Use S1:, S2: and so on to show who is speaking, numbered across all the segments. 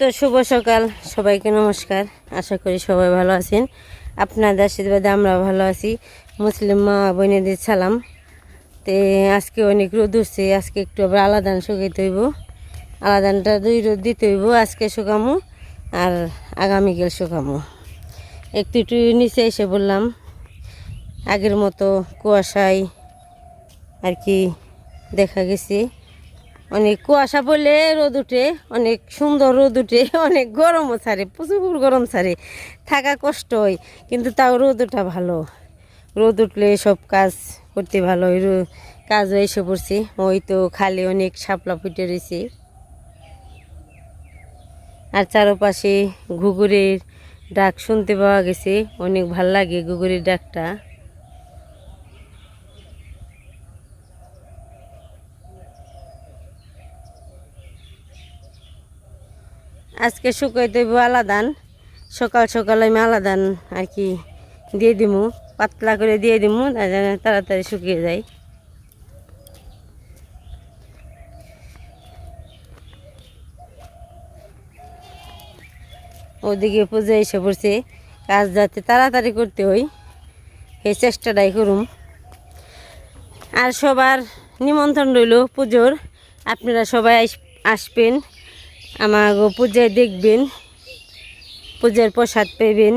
S1: তো শুভ সকাল, সবাইকে নমস্কার। আশা করি সবাই ভালো আছেন। আপনাদের আশীর্বাদে আমরা ভালো আছি। মুসলিম মা বোনেদের সালাম। তে আজকে অনেক রোদ উঠছে, আজকে একটু আবার আলাদান শুকাইতে হইব আলাদানটা দুই রোদ দিতে হইব, আজকে শুকামো আর আগামীকাল শুকামো। একটু একটু নিচে এসে বললাম, আগের মতো কুয়াশায় আর কি দেখা গেছে। অনেক কুয়াশা পড়লে রোদ উঠে, অনেক সুন্দর রোদ উঠে, অনেক গরমও ছাড়ে, প্রচুর গরম ছাড়ে, থাকা কষ্ট হয় কিন্তু তাও রোদ ওঠা ভালো। রোদ উঠলে সব কাজ করতে ভালো কাজও এসে পড়ছে, ওই তো খালি অনেক শাপলা ফুটে রয়েছে। আর চারপাশে ঘুঘুরের ডাক শুনতে পাওয়া গেছে, অনেক ভালো লাগে ঘুঘুরের ডাকটা। আজকে শুকাই দেব আলাদান। সকাল সকাল আমি আলাদান আর কি দিয়ে দিমু, পাতলা করে দিয়ে দিমু তাড়াতাড়ি শুকিয়ে যায়। ওদিকে পুজো এসে পড়ছে, কাজ যাতে তাড়াতাড়ি করতে হয় সেই চেষ্টাটাই করুম। আর সবার নিমন্ত্রণ রইল পুজোর, আপনারা সবাই আস- আসবেন। আমার পূজায় দেখবেন, পূজার প্রসাদ পেবেন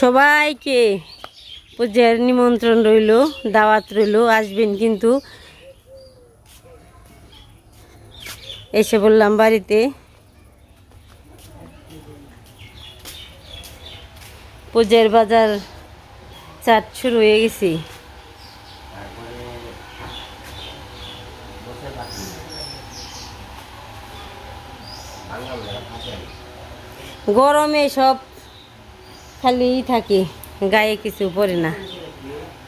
S1: সবাইকে পূজার নিমন্ত্রণ রইল, দাওয়াত রইল, আসবেন কিন্তু। এসে বললাম বাড়িতে। পূজার বাজার চাট শুরু হয়ে গেছে। গরমে সব খালি থাকে, গায়ে কিছু পরে না।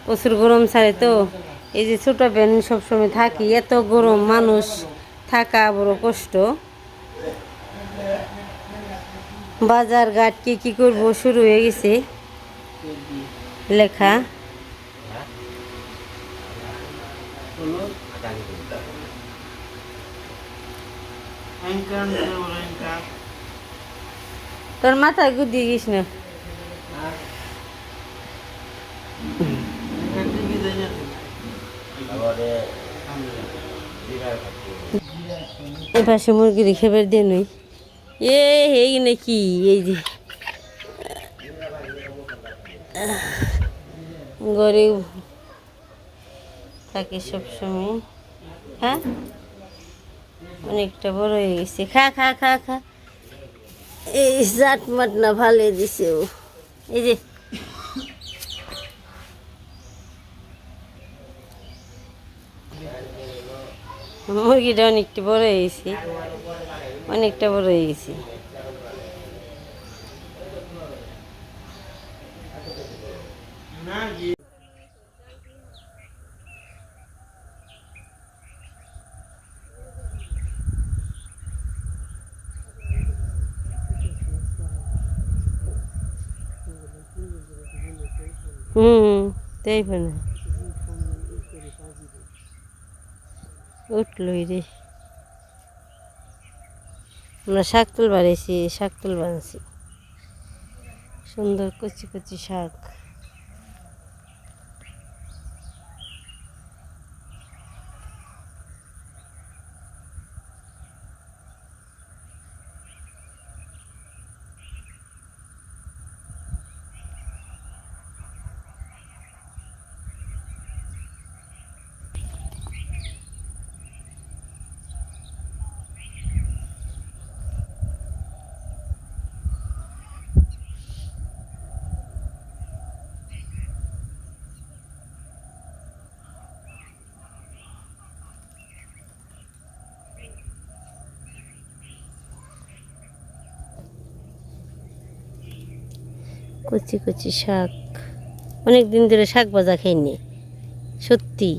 S1: প্রচুর গরম ছাড়ে তো, এই যে ছোটো প্যান্ট সবসময় থাকি, এত গরম মানুষ থাকা বড় কষ্ট। বাজার ঘাট কি কি করব, শুরু হয়ে গেছে লেখা। তোর মাথায় গুদিয়ে গিস না। এই পাশে মুরগির খেবার দিয়ে নই। এ এই নাকি এই যে। গরিব থাকে সবসময়। হ্যাঁ? অনেকটা বড় হয়ে গেছে। খা খা খা খা। এই জাট মাট না ভালো দিছে ও। এই যে। মুরগিটা অনেকটা বড় হয়ে গেছে। অনেকটা বড় হয়ে গেছে। হুম, তাই না উঠলই রে। আমরা শাক তুল বাড়িয়েছি শাক তুল বানাচ্ছি সুন্দর কচি কচি শাক। কচি কচি শাক। অনেক দিন ধরে শাক ভাজা খাইনি, সত্যি।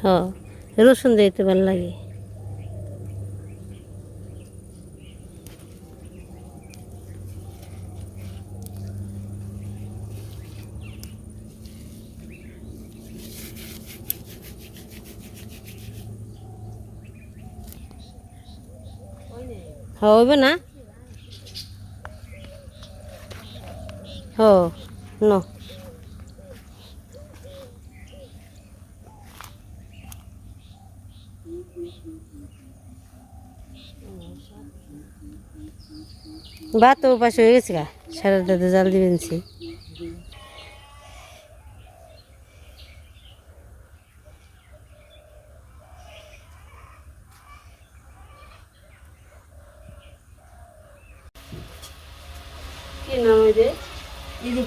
S1: হ, রসুন দিতে ভালো লাগে। হবে না হো নো। ভাত পাশে হয়ে গেছে গা সারা দাদা জাল দিবেন কি নাম যে?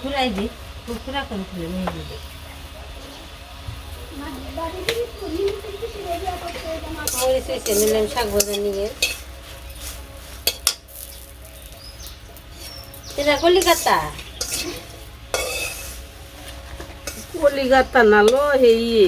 S1: ফুরাই দি ফুরা করে ফুলে নিয়ে দিদি মরিচ হয়েছে নিলাম শাক ভাজা নিয়ে। এটা কলিকাতা?
S2: কলিকাতা নালো হেইয়ে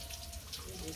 S1: ডিম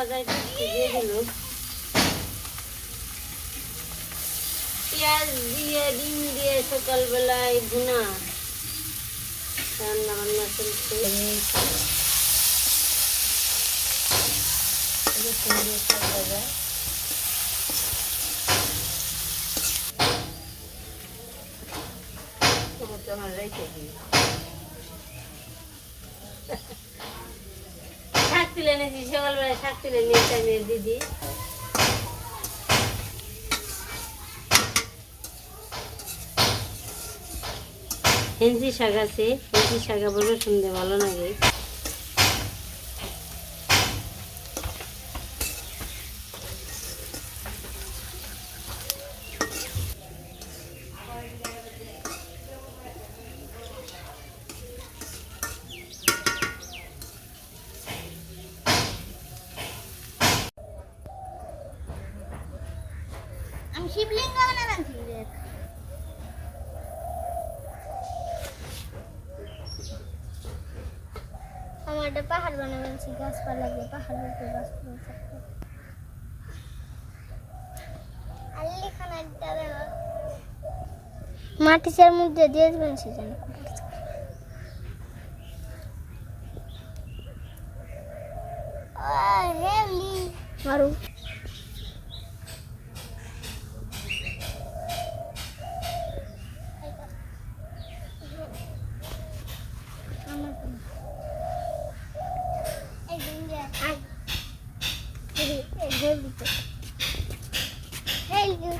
S1: বাজার দিয়ে দিল। পেঁয়াজ দিয়ে, ডিম দিয়ে সকালবেলায় ভুনা। রান্না বান্না চলছে সুন্দর শাক ভাজা। শাক তুলে সকালবেলায় শাক দিদি। আছে হেন্সি শাক আবার শুনতে ভালো লাগে।
S3: শিবলিঙ্গ না আমার একটা পাহাড় বানাচ্ছি গাছপালা দিয়ে পাহাড়ের উপরে গাছপালা থাকবে। মাটি চার মধ্যে দিয়ে দেবেন সে যেন মারু আমার এই দিন যে আই এই এই গলিতে হেল ইউ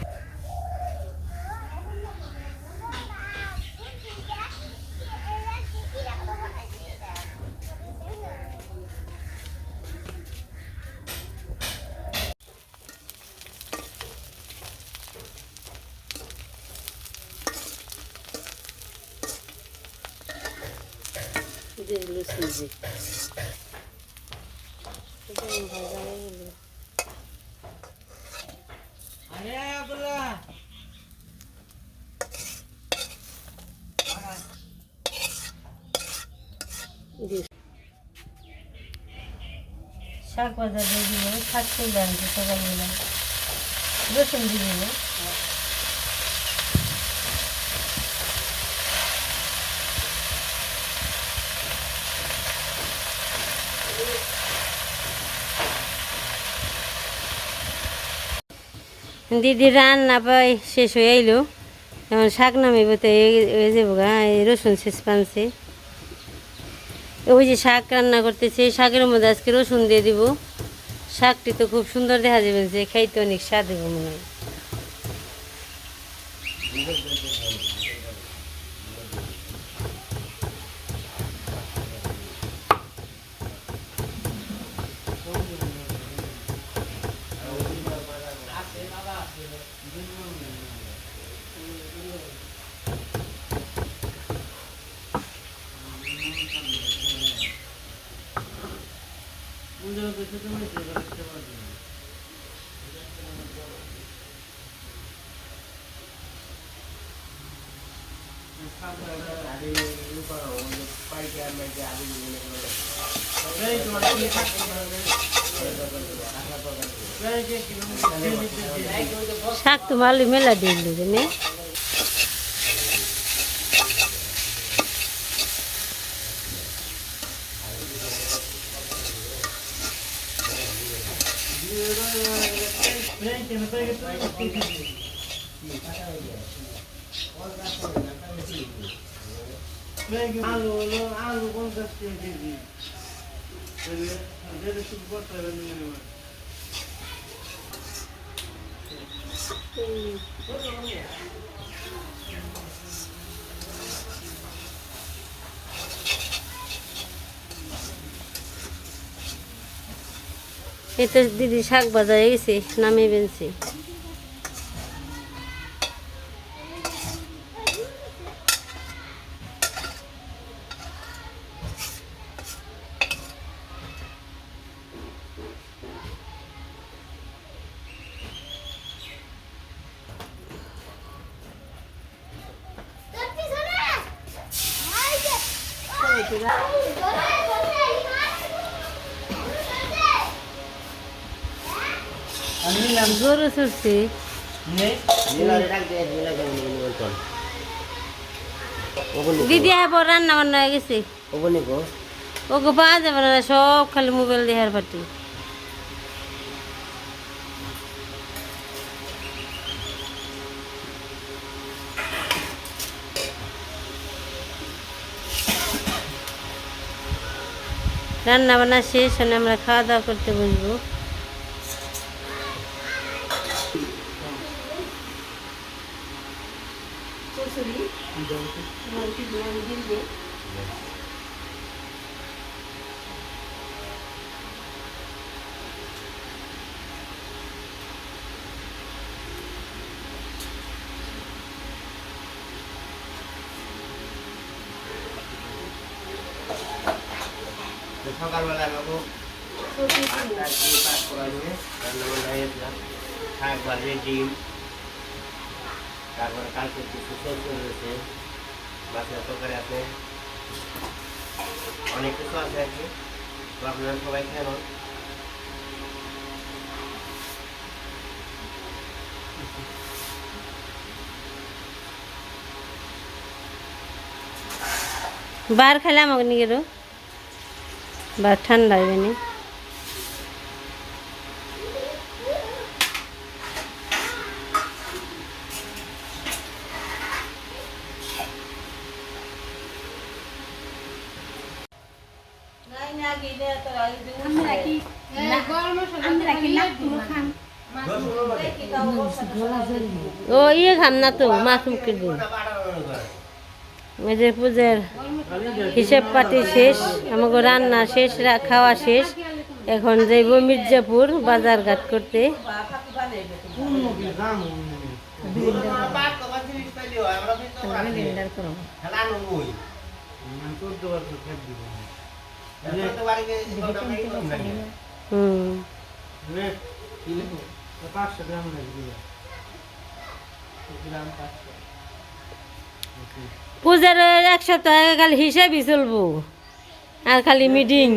S1: যেগুলো সিজে এটা ভাজা হয়ে গেল শাক বাজার দিয়ে দিব শাক তুলে আনছি সকালবেলা রসুন দিয়ে দিব। দিদি রান্না পাই শেষ হয়ে এলো এখন শাক নামিব তো এই যাব গা রসুন শেষ পানছে ওই যে শাক রান্না করতেছে শাকের মধ্যে আজকে রসুন দিয়ে দিব। শাকটি তো খুব সুন্দর দেখা যাবে যে খাইতে অনেক স্বাদ দেবো মনে হয়। শাক তো মালি মেলা দিয়ে দিল নে?
S4: আলু হলো আলু পঞ্চাশ টাকা কেজি যেটা শুধু করতে হবে মিনিমাম
S1: এই তো দিদি শাক হয়ে গেছে নামিয়ে বেনছি গরু ছুটছি দিদি আবার রান্না বান্না হয়ে গেছে ওকে পাওয়া যাবে না সব খালি মোবাইল দেখার পাটি রান্না বান্না শেষ হলে আমরা খাওয়া দাওয়া করতে বসবো
S5: সকালবেলা আমাকে দিয়ে কাজ করা নিয়ে রান্না বান্না হয়েছিলাম শাক ভাজি ডিম। তারপরে কালকে রয়েছে। মাছের তরকারি আছে। অনেক কিছু আছে আর কি। তো আপনারা সবাই খেয়ে নেন।
S1: বার খেলে আমাকে নিয়ে গেল বার ঠান্ডা হবে না। ও ইয়ে খাম না তো মাছ মুখের দিন। মেয়েদের পূজার হিসেব পাতি শেষ আমাকে রান্না শেষ রা- খাওয়া শেষ। এখন যাইব মির্জাপুর বাজার ঘাট করতে
S4: চোদ্দ
S1: পূজার এক সপ্তাহ হিসেবে চলবো। আর খালি মিটিং